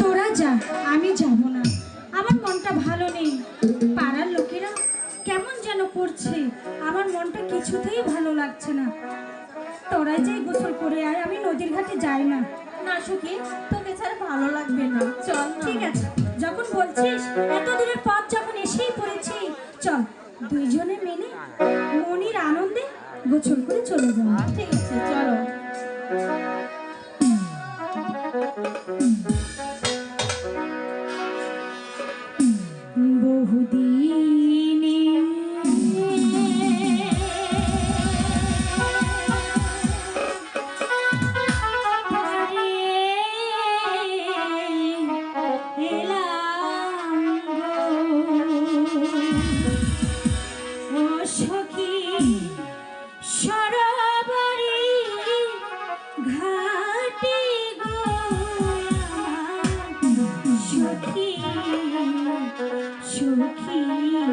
তোরা যা আমি যাব না। আমার মনটা ভালো নেই। পাড়ার লোকেরা কেমন যেন করছে আমার মনটা কিছুতেই ভালো লাগছে না। তোরা যাই গোসল করে আয় আমি নদীর ঘাটে যাই না। না সুখী তোকে ছাড়া ভালো লাগবে না। চল ঠিক আছে যখন বলছিস এত দূরের পথ যখন এসেই পড়েছি চল দুইজনে মিলে মনির আনন্দে গোসল করে চলে যাব। ঠিক আছে চলো। সখী সুখী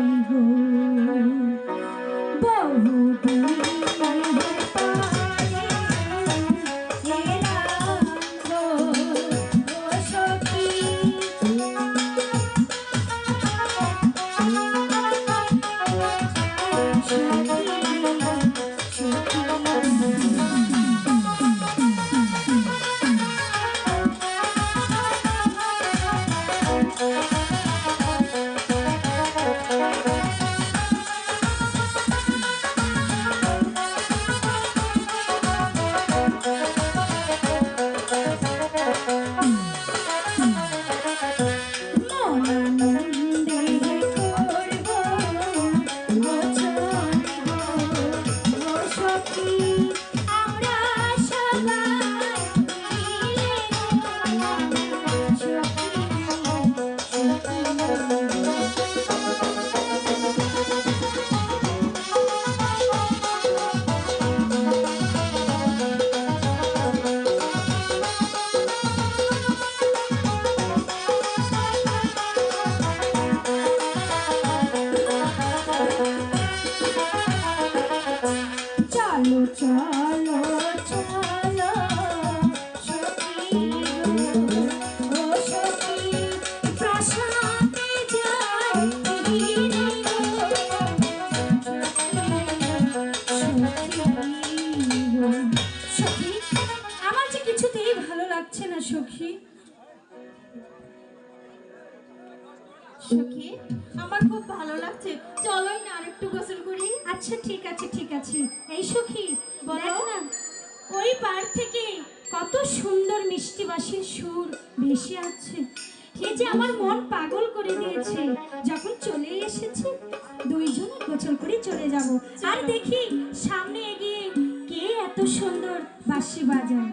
বহু সখী। সুখী আমার খুব ভালো লাগছে। চলোই না আরেকটু গোসল করি। আচ্ছা ঠিক আছে ঠিক আছে। এই সখী বলো। না ওই পার থেকে কত সুন্দর মিষ্টি বাসির সুর ভেসে আছে এই যে আমার মন পাগল করে দিয়েছে। যখন চলে এসেছে দুইজনে গোসল করে চলে যাব। আর দেখি সামনে এগিয়ে কে এত সুন্দর বাঁশি বাজায়।